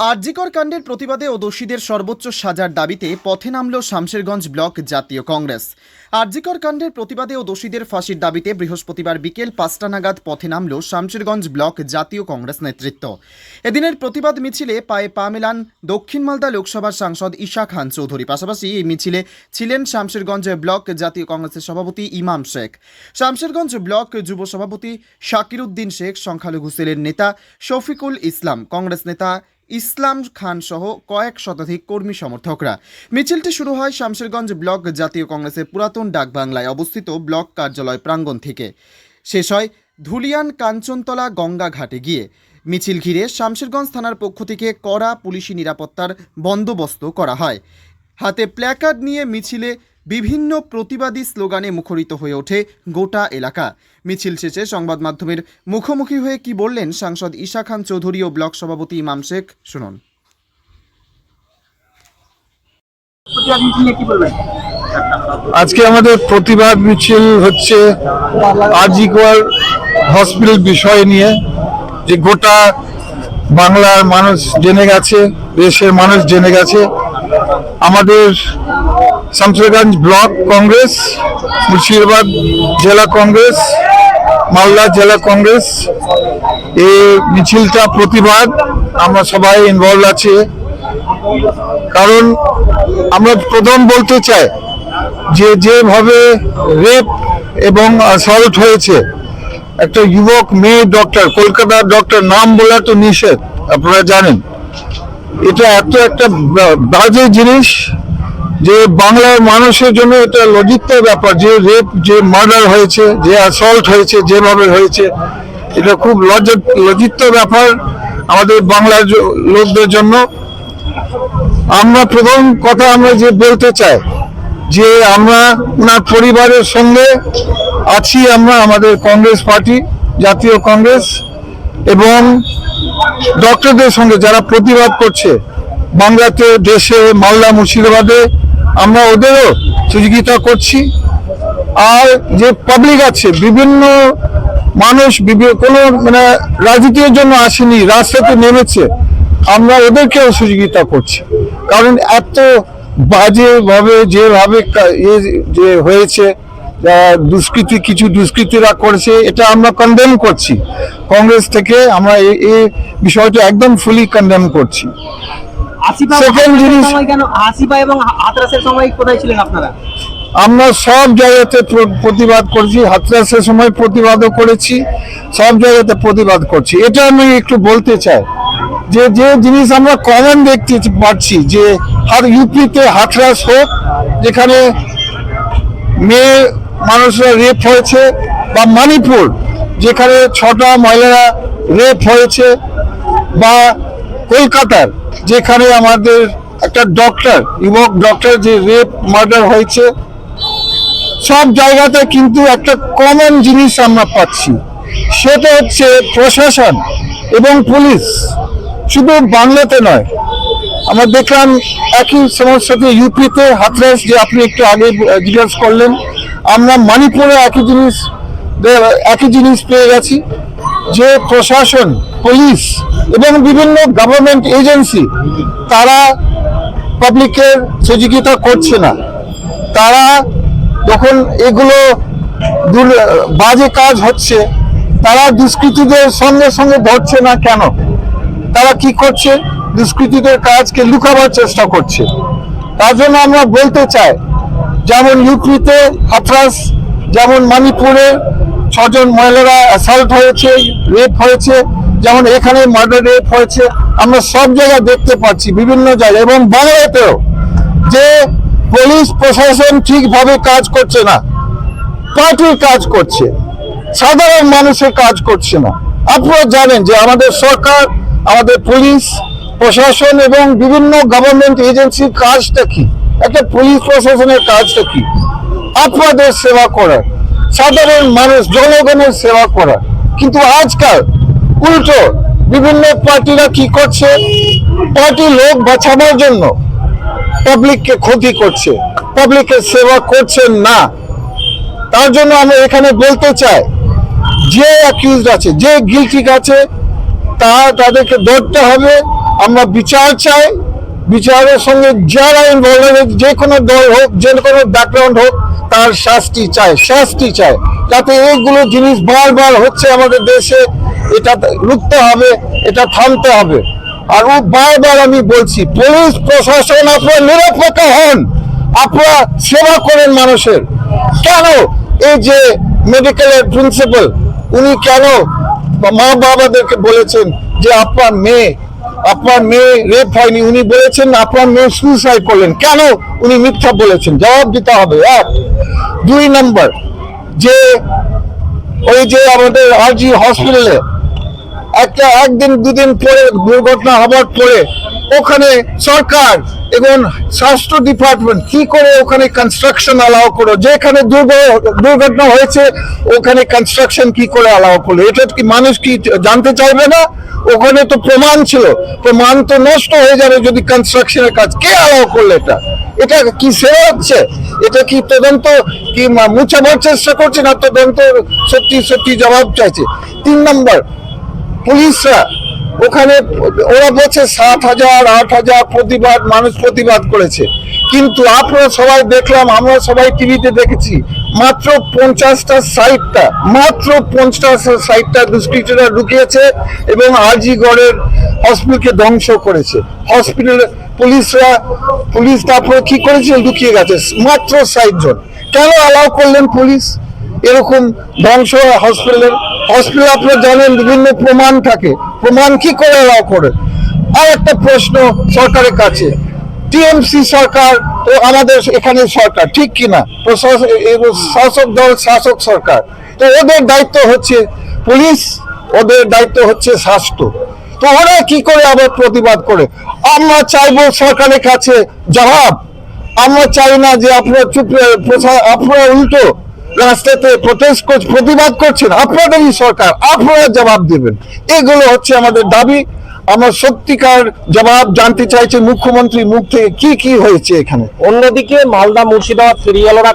আরজিকর কাণ্ডের প্রতিবাদে ও দোষীদের সর্বোচ্চ সাজার দাবিতে পথে নামল শামশেরগঞ্জ ব্লক জাতীয় কংগ্রেস। আরজিকর কাণ্ডের প্রতিবাদে ও দোষীদের ফাঁসির দাবিতে বৃহস্পতিবার বিকেল পাঁচটা নাগাদ পথে নামল শামশেরগঞ্জ ব্লক জাতীয় কংগ্রেস নেতৃত্ব। এদিনের প্রতিবাদ মিছিলে পায়ে পা মেলান দক্ষিণ মালদা লোকসভার সাংসদ ঈশা খান চৌধুরী। পাশাপাশি এই মিছিলে ছিলেন শামশেরগঞ্জ ব্লক জাতীয় কংগ্রেসের সভাপতি ইমাম শেখ। শামশেরগঞ্জ ব্লক যুব সভাপতি শাকির উদ্দিন শেখ, সংখ্যালঘু সেলের নেতা শফিকুল ইসলাম, কংগ্রেস নেতা ইসলাম খান সহ কয়েক শতাধিক কর্মী সমর্থকরা। মিছিলটি শুরু হয় শামশেরগঞ্জ ব্লক জাতীয় কংগ্রেসের পুরাতন ডাকবাংলায় অবস্থিত ব্লক কার্যালয় প্রাঙ্গণ থেকে। শেষ হয় ধুলিয়ান কাঞ্চনতলা গঙ্গা ঘাটে গিয়ে। মিছিল ঘিরে শামশেরগঞ্জ থানার পক্ষ থেকে কড়া পুলিশি নিরাপত্তার বন্দোবস্ত করা হয়। হাতে প্ল্যাকার্ড নিয়ে মিছিলে বিভিন্ন প্রতিবাদী স্লোগানে মুখরিত হয়ে ওঠে গোটা এলাকা। মিছিল শেষে সংবাদ মাধ্যমের মুখোমুখি হয়ে কি বললেন সাংসদ ঈশা খান চৌধুরী ও ব্লক সভাপতি ইমাম শেখ? শুনুন। আজকে আমাদের প্রতিবাদ মিছিল হচ্ছে আজিকর হসপিটাল বিষয় নিয়ে, যে গোটা বাংলার মানুষ জেনে গেছে, দেশের মানুষ জেনে গেছে। আমাদের শামসেরগঞ্জ ব্লক কংগ্রেস, মুর্শিদাবাদ জেলা কংগ্রেস, মালদা জেলা কংগ্রেস। এই মিছিলটা প্রতিবাদ, আমরা সবাই ইনভলভ আছে। কারণ আমরা প্রথম বলতে চাই যে যেভাবে রেপ এবং অ্যাসল্ট হয়েছে, একটা যুবক মেয়ে ডক্টর কলকাতার ডক্টর নাম বলা তো নিষেধ, আপনারা জানেন। এটা এত একটা বাজে জিনিস যে বাংলার মানুষের জন্য এটা লজিত ব্যাপার, যে রেপ যে মার্ডার হয়েছে, যে অ্যাসল্ট হয়েছে যেভাবে হয়েছে, এটা খুব লজ্জা লজিত ব্যাপার আমাদের বাংলার লোকদের জন্য। আমরা প্রথম কথা আমরা যে বলতে চাই, যে আমরা ওনার পরিবারের সঙ্গে আছি আমরা, আমাদের কংগ্রেস পার্টি, জাতীয় কংগ্রেস, এবং ডক্টরদের সঙ্গে যারা প্রতিবাদ করছে, বাংলাতে, দেশে, মালদা, মুর্শিদাবাদে আমরা ওদেরও সহযোগিতা করছি। আর যে পাবলিক আছে, বিভিন্ন মানুষ কোনো মানে রাজনীতির জন্য আসেনি, রাস্তাতে নেমেছে, আমরা ওদেরকেও সহযোগিতা করছি। কারণ এত বাজে ভাবে যেভাবে যে হয়েছে দুষ্কৃতি, কিছু দুষ্কৃতীরা করেছে, এটা আমরা কন্ডেম করছি। কংগ্রেস থেকে আমরা এই বিষয়টা একদম ফুলি কন্ডেম করছি। হাতরাসের জিনিস- আসিফা এবং হাতরাসের সময় কোথায় ছিলেন আপনারা? আমরা সব জায়গাতে প্রতিবাদ করছি হাতরাসের সময় প্রতিবাদও করেছি সব জায়গাতে প্রতিবাদ করছি। এটা আমি একটু বলতে চাই যে যে জিনিস আমরা কমন দেখতে পাচ্ছি যে হাত ইউপিতে হাতরাস হোক যেখানে মেয়ে মানুষরা রেপ হয়েছে বা মণিপুর যেখানে ছটা মহিলারা রেপ হয়েছে বা কলকাতার যেখানে আমাদের একটা ডক্টর যুবক ডক্টর যে রেপ মার্ডার হয়েছে, সব জায়গাতে কিন্তু একটা কমন জিনিস আমরা পাচ্ছি। সেটা হচ্ছে প্রশাসন এবং পুলিশ। শুধু বাংলাতে নয়, আমরা দেখলাম একই সমস্যাতে ইউপিতে হাতরাস যে আপনি একটু আগে জিজ্ঞেস করলেন। আমরা মণিপুরে একই জিনিস একই জিনিস পেয়ে গেছি। যে প্রশাসন পুলিশ এবং বিভিন্ন গভর্নমেন্ট এজেন্সি তারা পাবলিকের সহযোগিতা করছে না। তারা যখন এগুলো বাজে কাজ হচ্ছে, তারা দুষ্কৃতীদের সঙ্গে সঙ্গে ধরছে না কেন? তারা কি করছে? দুষ্কৃতীদের কাজকে লুকাবার চেষ্টা করছে। তার জন্য আমরা বলতে চাই, যেমন ইউপিতে হাথরাস, যেমন মণিপুরে ছজন মহিলারা অ্যাসাল্ট হয়েছে রেপ হয়েছে, যেমন এখানে মার্ডার রেপ হয়েছে। আমরা সব জায়গায় দেখতে পাচ্ছি, বিভিন্ন জায়গায়। এবং বাংলাতেও যে পুলিশ প্রশাসন ঠিকভাবে কাজ করছে না, পার্টির কাজ করছে, সাধারণ মানুষের কাজ করছে না। আপনারা জানেন যে আমাদের সরকার, আমাদের পুলিশ, প্রশাসন এবং বিভিন্ন গভর্নমেন্ট এজেন্সির কাজটা কি? একটা পুলিশ প্রশাসনের কাজটা কি? আপনাদের সেবা করার। সাধারণ মানুষ, জনগণের সেবা করা। কিন্তু আজকাল উল্টো বিভিন্ন পার্টিরা কি করছে? পার্টি লোক বাঁচানোর জন্য পাবলিককে ক্ষতি করছে পাবলিকের সেবা করছেন না। তার জন্য আমরা এখানে বলতে চাই, যে অ্যাকিউজড আছে, যে গিলটি আছে, তা তাদেরকে ধরতে হবে। আমরা বিচার চাই। বিচারের সঙ্গে যারা ইনভলভ যে কোনো দল হোক, যে কোনো ব্যাকগ্রাউন্ড হোক, তার শাস্তি চায়, শাস্তি চাই যাতে এইগুলো জিনিস বারবার হচ্ছে আমাদের দেশে, এটা রুখতে হবে, এটা থামতে হবে। আর ও বারবার আমি বলছি, পুলিশ প্রশাসন আপনারা নিরপেক্ষ হন, আপনারা সেবা করেন মানুষের। কেন এই যে মেডিকেলের প্রিন্সিপাল উনি কেন মা বাবাদেরকে বলেছেন যে আপনার মেয়ে আপনার মেয়ে রেপ হয়নি, উনি বলেছেন আপনার মেয়ে সুইসাইড করলেন। কেন? উনি মিথ্যা বলেছেন। জবাব দিতে হবে। এক, দুই নম্বর, যে ওই যে আমাদের আরজি হসপিটালে একটা একদিন, দুদিন পরে দুর্ঘটনা হবার পরে ওখানে সরকার এবং স্বাস্থ্য ডিপার্টমেন্ট কি করে ওখানে কনস্ট্রাকশন অ্যালাউ করো যেখানে দুর্ঘ- দুর্ঘটনা হয়েছে, ওখানে কনস্ট্রাকশন কি করে অ্যালাউ করল? এটা কি মানুষ কি জানতে চাইবে না? ওখানে তো প্রমাণ ছিল। প্রমাণ তো নষ্ট হয়ে যাবে যদি কনস্ট্রাকশনের কাজ। কে অ্যালাউ করল এটা? এটা কি সেরা হচ্ছে? এটা কি তদন্ত কি মুছাবার চেষ্টা করছে না তদন্ত সত্যি সত্যি জবাব চাইছে? তিন নম্বর পুলিশরা। ওখানে ওরা বলছে সাত হাজার, আট হাজার প্রতিবাদ, মানুষ প্রতিবাদ করেছে। কিন্তু আপনারা সবাই দেখলাম, আমরা সবাই টিভিতে দেখেছি, মাত্র পঞ্চাশটা সাইটটা, মাত্র পঞ্চাশটা সাইটটা দুষ্কৃতীরা ঢুকিয়েছে এবং আজিগড়ের হসপিটালকে ধ্বংস করেছে। হসপিটাল পুলিশরা, পুলিশ তারপরে কি করেছে? লুকিয়ে গেছে। মাত্র ষাট জন। কেন অ্যালাউ করলেন পুলিশ? এরকম ধ্বংস হসপিটালের। হসপিটাল আপনারা জানেন, বিভিন্ন প্রমাণ থাকে। প্রমাণ কি করে অ্যালাউ করে? আর একটা প্রশ্ন সরকারের কাছে। টিএমসি সরকার ও আমাদের এখানে সরকার, ঠিক কিনা শাসক দল, শাসক সরকার। তো ওদের দায়িত্ব হচ্ছে পুলিশ, ওদের দায়িত্ব হচ্ছে স্বাস্থ্য। তো ওরা কি করে আবার প্রতিবাদ করে? আমরা চাইব সরকারের কাছে জবাব। আমরা চাই না যে আপনার চুপ আপনারা উল্টো রাস্তাতে প্রোটেস্ট করছে প্রতিবাদ করছেন। আপনাদেরই সরকার, আপনারা জবাব দেবেন। এগুলো হচ্ছে আমাদের দাবি। আমার সত্যিকার জবাব জানতে চাইছি মুখ্যমন্ত্রী মুখ থেকে কি কি হয়েছে এখানে। অন্যদিকে মালদা মুর্শিদাবাদ ফেরিওয়ালারা